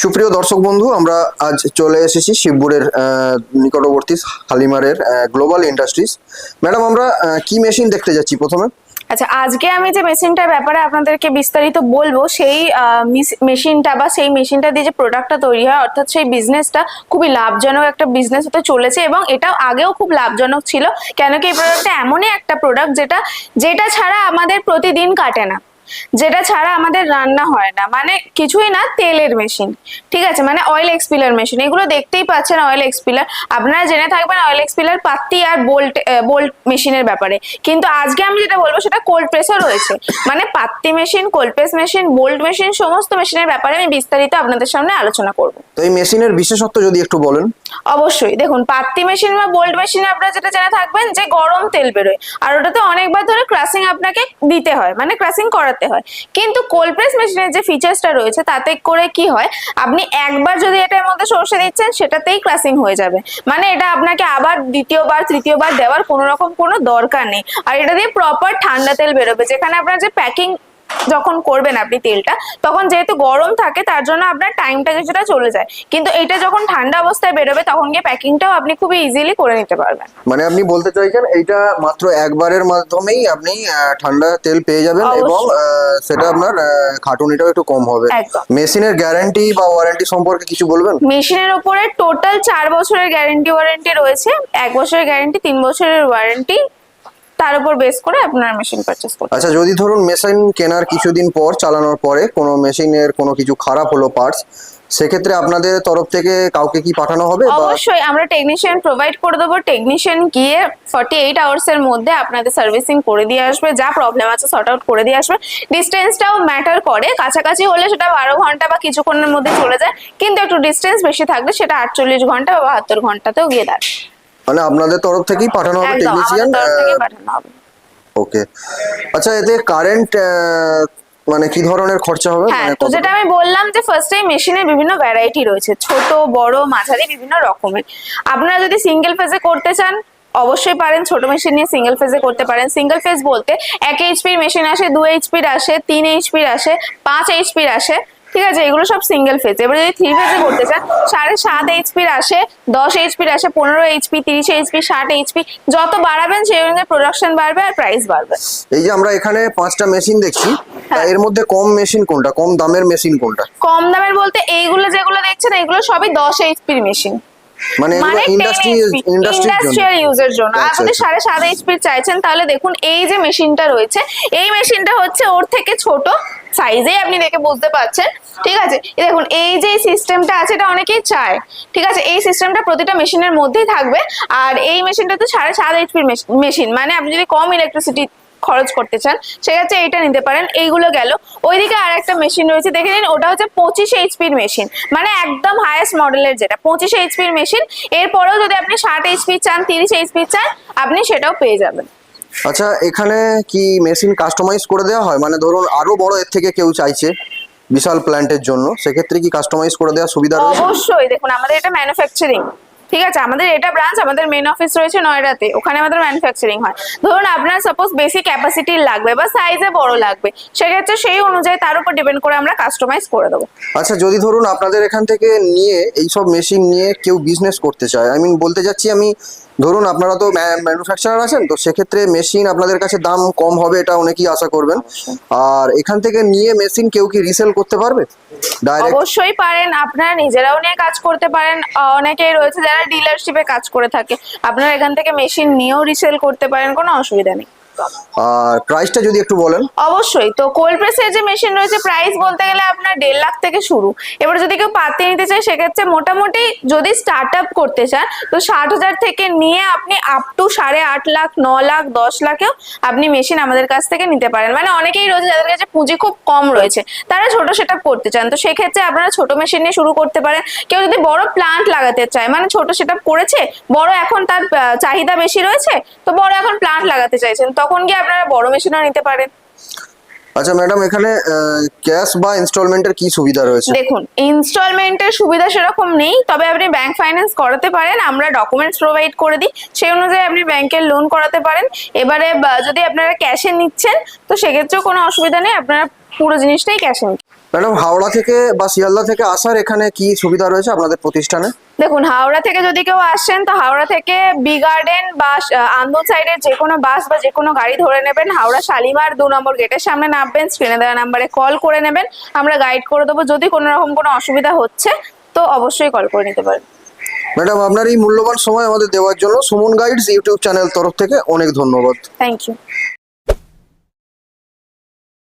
সুপ্রিয় দর্শক বন্ধু, আমরা আজ চলে এসেছি শিবপুরের নিকটবর্তী হালিমারের গ্লোবাল ইন্ডাস্ট্রিজ ম্যাডাম, আমরা কি মেশিন দেখতে যাচ্ছি প্রথমে? আচ্ছা আজকে আমি যে মেশিনটার ব্যাপারে আপনাদেরকে বিস্তারিত বলব, সেই মেশিনটা বা সেই মেশিনটা দিয়ে যে প্রোডাক্টটা তৈরি হয়, অর্থাৎ সেই বিজনেসটা খুবই লাভজনক একটা বিজনেস হতে চলেছে এবং এটাও আগেও খুব লাভজনক ছিল। কেন কি এই প্রোডাক্টটা এমনই একটা প্রোডাক্ট যেটা যেটা ছাড়া আমাদের প্রতিদিন কাটে না। যেটা ছাড়া আমাদের রান্না হয় না। মানে কিছুই না তেলের মেশিন ঠিক আছে? মানে অয়েল এক্সপিলার মেশিন এগুলো দেখতেই পাচ্ছেন অয়েল এক্সপিলার আপনারা জেনে থাকবেন অয়েল এক্সপিলার পাত্তি আর বোল্ট বোল্ট মেশিনের ব্যাপারে। কিন্তু আজকে আমি যেটা বলব সেটা কোল্ড প্রেসও রয়েছে। মানে পাত্তি machine cold press machine bolt machine সমস্ত মেশিনের ব্যাপারে আমি বিস্তারিত আপনাদের সামনে আলোচনা করব। তো এই মেশিনের বিশেষত্ব যদি একটু বলেন। অবশ্যই। দেখুন পাত্তি মেশিন বা বোল্ট মেশিনে আপনারা যেটা জেনে থাকবেন যে গরম তেল বেরোয়। আর ওটাতে অনেকবার ধরে ক্রাসিং আপনাকে দিতে হয়। মানে ক্রাসিং করাতে হয়। কিন্তু কোল্ড প্রেস মেশিনের যে ফিচার্সটা রয়েছে, তাতে করে কি হয়, আপনি একবার যদি এটার মধ্যে সরষে দিচ্ছেন, সেটাতেই ক্রাসিং হয়ে যাবে। মানে এটা আপনাকে আবার দ্বিতীয়বার, তৃতীয়বার দেওয়ার কোনো রকম কোনো দরকার নেই। আর এটা দিয়ে প্রপার ঠান্ডা তেল বেরোবে। যেখানে আপনার যে প্যাকিং যখন করবেন আপনি তেলটা তখন যেহেতু গরম থাকে তার জন্য আপনার টাইমটা কিছুটা চলে যায়। কিন্তু এটা যখন ঠান্ডা অবস্থায় বেরোবে তখন গিয়ে প্যাকিংটাও আপনি খুবই ইজিলি করে নিতে পারবেন। মানে আপনি বলতে চাইছেন এইটা মাত্র একবারের মাধ্যমেই আপনি ঠান্ডা তেল পেয়ে যাবেন এবং সেটা আপনার খাটুনিটাও একটু কম হবে। মেশিনের গ্যারান্টি বা ওয়ারেন্টি সম্পর্কে কিছু বলবেন? মেশিনের উপরে টোটাল চার বছরের গ্যারেন্টি ওয়ারেন্টি রয়েছে এক বছরের গ্যারেন্টি তিন বছরের ওয়ারেন্টি তার উপর বেস করে আপনার মেশিন পারচেস করতে আচ্ছা যদি ধরুন মেশিন কেনার কিছুদিন পর চালানোর পরে কোনো মেশিনের কোনো কিছু খারাপ হলো পার্টস সেক্ষেত্রে আপনাদের তরফ থেকে কাউকে কি পাঠানো হবে অবশ্যই আমরা টেকনিশিয়ান প্রোভাইড করে দেবো। টেকনিশিয়ান গিয়ে ফর্টি এইট আওয়ার্স এর মধ্যে আপনাদের সার্ভিসিং করে দিয়ে আসবে। যা প্রবলেম আছে সর্ট আউট করে দিয়ে আসবে। ডিস্টেন্সটাও ম্যাটার করে। কাছাকাছি হলে সেটা বারো ঘণ্টা বা কিছুক্ষণের মধ্যে চলে যায়। কিন্তু একটু ডিস্টেন্স বেশি থাকলে সেটা আটচল্লিশ ঘণ্টা বা বাহাত্তর ঘন্টাতেও গিয়ে দাঁড়ায়। মানে আপনাদের তরফ থেকেই পাঠানো হবে টেকনিশিয়ান ওকে। আচ্ছা এতে কারেন্ট মানে কি ধরনের খরচা হবে? হ্যাঁ মানে তো যেটা আমি বললাম যে ফার্স্টে মেশিনের বিভিন্ন ভ্যারাইটি রয়েছে ছোট বড় মাঝারি বিভিন্ন রকমের। আপনারা যদি সিঙ্গেল ফেজে করতে চান অবশ্যই পারেন ছোট মেশিন নিয়ে সিঙ্গেল ফেজে করতে পারেন। সিঙ্গেল ফেজ বলতে এক এইচপির মেশিন আসে দু এইচপির আসে তিন এইচপির আসে পাঁচ এইচপির আসে। ঠিক আছে এগুলো সব সিঙ্গেল ফেজ এবার যদি থ্রি ফেজে করতে চান সাড়ে সাত এইচপির আসে দশ এইচপির আসে পনেরো এইচপি তিরিশ এইচপি ষাট এইচপি যত বাড়াবেন সেই অনুযায়ী প্রোডাকশন বাড়বে আর প্রাইস বাড়বে। এই যে আমরা এখানে পাঁচটা মেশিন দেখছি হ্যাঁ। এর মধ্যে কম মেশিন কোনটা? কম দামের মেশিন কোনটা? কম দামের বলতে এইগুলো যেগুলো দেখছেন এগুলো সবই দশ এইচপির মেশিন মানে মানে ইন্ডাস্ট্রি ইন্ডাস্ট্রিয়াল ইউজের জন্য। আচ্ছা, আপনি আচ্ছা। সাড়ে সাত এইচপির চাইছেন তাহলে দেখুন এই যে মেশিনটা রয়েছে এই মেশিনটা হচ্ছে ওর থেকে ছোট সাইজে আপনি দেখে বুঝতে পারছেন। ঠিক আছে? দেখুন, এই যে সিস্টেমটা আছে, এটা অনেকেই চায়। ঠিক আছে? এই সিস্টেমটা প্রতিটা মেশিনের মধ্যেই থাকবে। আর এই মেশিনটা তো সাড়ে সাত এইচপির মেশিন মানে আপনি যদি কম ইলেকট্রিসিটি খরচ করতে চান, সেক্ষেত্রে এইটা নিতে পারেন। এইগুলো গেল। ওইদিকে আর একটা মেশিন রয়েছে। দেখে নিন, ওটা হচ্ছে পঁচিশ এইচপির মেশিন মানে একদম হায়েস্ট মডেলের যেটা, পঁচিশ এইচপির মেশিন এরপরেও যদি আপনি ষাট এইচপি চান, তিরিশ এইচপি চান, আপনি সেটাও পেয়ে যাবেন। আচ্ছা এখানে কি মেশিন কাস্টমাইজ করে দেওয়া হয়? মানে ধরুন আরও বড় এর থেকে কেউ চাইছে বিশাল প্ল্যান্টের জন্য সেক্ষেত্রে কি কাস্টমাইজ করে দেওয়ার সুবিধা রয়েছে? অবশ্যই দেখুন আমাদের এটা ম্যানুফ্যাকচারিং ঠিক আছে? আমাদের এটা ব্রাঞ্চ আমাদের মেন অফিস রয়েছে নয়ডাতে ওখানে আমাদের ম্যানুফ্যাকচারিং হয়। ধরুন আপনার সাপোজ বেশি ক্যাপাসিটি লাগবে বা সাইজে বড় লাগবে সেক্ষেত্রে সেই অনুযায়ী তার উপর ডিপেন্ড করে আমরা কাস্টমাইজ করে দেবো। আচ্ছা যদি ধরুন আপনাদের এখান থেকে নিয়ে এইসব মেশিন নিয়ে কেউ বিজনেস করতে চায় আই মিন বলতে যাচ্ছি আমি ধরুন আপনারা তো ম্যানুফ্যাকচারার আছেন, তো সেক্ষেত্রে মেশিন আপনাদের কাছে দাম কম হবে এটা অনেকেই আশা করবেন। আর এখান থেকে নিয়ে মেশিন কেউ কি রিসেল করতে পারবে? অবশ্যই পারেন, আপনারা নিজেরাও নিয়ে কাজ করতে পারেন। অনেকেই রয়েছে যারা ডিলারশিপে কাজ করে থাকে। আপনারা এখান থেকে মেশিন নিয়েও রিসেল করতে পারেন, কোনো অসুবিধা নেই। আর প্রাইসটা যদি একটু বলেন। অবশ্যই। তো কোল্ড প্রেসের যে মেশিন রয়েছে প্রাইস বলতে গেলে আপনার দেড় লাখ থেকে শুরু। এবার যদি কেউ পাতে নিতে চায়, সেক্ষেত্রে মোটামুটি যদি স্টার্ট আপ করতে চান, তো ষাট হাজার থেকে নিয়ে আপনি আপ টু সাড়ে আট লাখ, ন লাখ, দশ লাখেও আপনি মেশিন আমাদের কাছ থেকে নিতে পারেন। মানে অনেকেই রয়েছে যাদের কাছে পুঁজি খুব কম রয়েছে, তারা ছোট সেট করতে চান। তো সেক্ষেত্রে আপনারা ছোট মেশিন নিয়ে শুরু করতে পারেন। কেউ যদি বড় প্লান্ট লাগাতে চায় মানে ছোট সেট করেছে, বড় এখন তার চাহিদা বেশি রয়েছে, তো বড় এখন প্লান্ট লাগাতে চাইছেন তখন গিয়ে আপনারা বড় মেশিনও নিতে পারেন? আচ্ছা ম্যাডাম এখানে ক্যাশ বা ইনস্টলমেন্টের কি সুবিধা রয়েছে? দেখুন ইনস্টলমেন্টের সুবিধা সেরকম নেই তবে আপনি ব্যাংক ফাইন্যান্স করাতে পারেন আমরা ডকুমেন্টস প্রোভাইড করে দিই সেই অনুযায়ী আপনি ব্যাংকের লোন করাতে পারেন। এবারে যদি আপনারা ক্যাশে নিচ্ছেন তো সেক্ষেত্রেও কোনো অসুবিধা নেই আপনারা পুরো জিনিসটাই ক্যাশে নিন ম্যাডাম হাওড়া থেকে বা শিয়ালদা থেকে আসার এখানে কি সুবিধা রয়েছে আপনাদের প্রতিষ্ঠানে? দেখুন হাওড়া থেকে যদি কেউ আসেন তো হাওড়া থেকে বি গার্ডেন বা আন্দোল সাইডের যে কোনো বাস বা যে কোনো গাড়ি ধরে নেবেন। হাওড়া শালিমার দু নম্বর গেটের সামনে নামবেন স্ক্রিনে দেওয়া নাম্বারে কল করে নেবেন। আমরা গাইড করে দেবো। যদি কোনো রকম কোনো অসুবিধা হচ্ছে তো অবশ্যই কল করে নিতে পারেন। ম্যাডাম আপনার এই মূল্যবান সময় আমাদের দেওয়ার জন্য সুমন গাইডস ইউটিউব চ্যানেল তরফ থেকে অনেক ধন্যবাদ। Thank you